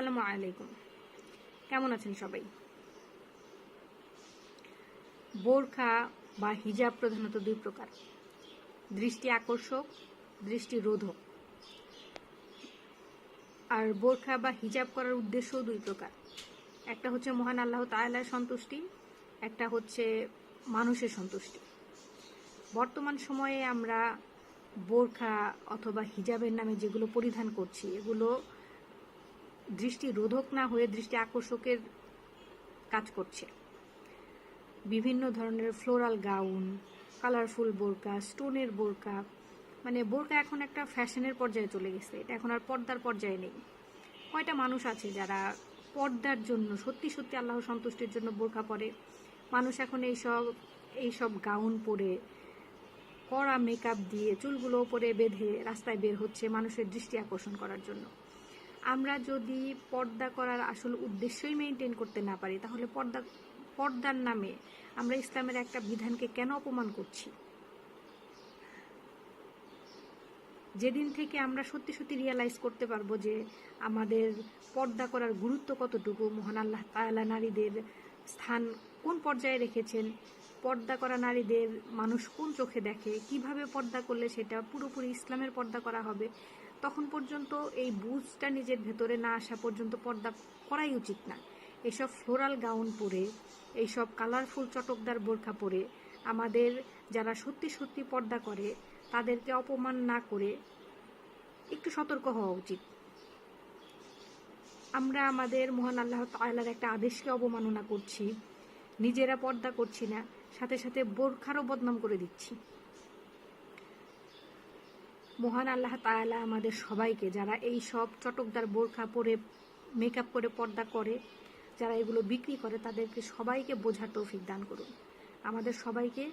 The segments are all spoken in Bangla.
আসসালামু আলাইকুম। কেমন আছেন সবাই? বোরখা বা হিজাব প্রধানত দুই প্রকার। দৃষ্টি আকর্ষক, দৃষ্টি রোধক। আর বোরখা বা হিজাব করার উদ্দেশ্যও দুই প্রকার। একটা হচ্ছে মহান আল্লাহ তাআলার সন্তুষ্টি, একটা হচ্ছে মানুষের সন্তুষ্টি। বর্তমান সময়ে আমরা বোরখা অথবা হিজাবের নামে যেগুলো পরিধান করছি, এগুলো দৃষ্টি রোধক না হয়ে দৃষ্টি আকর্ষকের কাজ করছে। বিভিন্ন ধরনের ফ্লোরাল গাউন, কালারফুল বোরকা, স্টোনের বোরকা মানে বোরকা এখন একটা ফ্যাশনের পর্যায়ে চলে গেছে। এটা এখন আর পর্দার পর্যায়ে নেই। কয়টা মানুষ আছে যারা পর্দার জন্য, সত্যি সত্যি আল্লাহ সন্তুষ্টির জন্য বোরকা পরে? মানুষ এখন এইসব এইসব গাউন পরে, কড়া মেকআপ দিয়ে চুলগুলো উপরে বেঁধে রাস্তায় বের হচ্ছে মানুষের দৃষ্টি আকর্ষণ করার জন্য। আমরা যদি পর্দা করার আসল উদ্দেশ্যই মেনটেন করতে না পারি, তাহলে পর্দা, পর্দার নামে আমরা ইসলামের একটা বিধানকে কেন অপমান করছি? যেদিন থেকে আমরা সত্যি সত্যি রিয়েলাইজ করতে পারব যে আমাদের পর্দা করার গুরুত্ব কতটুকু, মহান আল্লাহ তাআলা নারীদের স্থান কোন পর্যায়ে রেখেছেন পর্দা করা নারীদের মানুষ কোন চোখে দেখে, কীভাবে পর্দা করলে সেটা পুরোপুরি ইসলামের পর্দা করা হবে, তখন পর্যন্ত এই বুঝটা নিজের ভেতরে না আসা পর্যন্ত পর্দা করাই উচিত না। এসব ফ্লোরাল গাউন পরে, এইসব কালারফুল চটকদার বোরখা পরে আমাদের যারা সত্যি সত্যি পর্দা করে, তাদেরকে অপমান না করে একটু সতর্ক হওয়া উচিত। আমরা আমাদের মহান আল্লাহ তাআলার একটা আদেশকে অবমাননা করছি, নিজেরা পর্দা করছি না। সাথে সাথে বোরখারও বদনাম করে দিচ্ছি। মহান আল্লাহ তাআলা আমাদের সবাইকে, যারা এই সব চটকদার বোরখা পরে মেকআপ করে, পর্দা করে, যারা এগুলো বিক্রি করে, তাদেরকে সবাইকে বোঝার তৌফিক দান করুন। আমাদের সবাইকে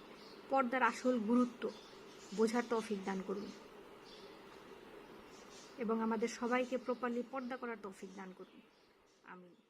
পর্দার আসল গুরুত্ব বোঝার তৌফিক দান করুন। এবং আমাদের সবাইকে প্রপারলি পর্দা করার তৌফিক দান করুন। আমিন।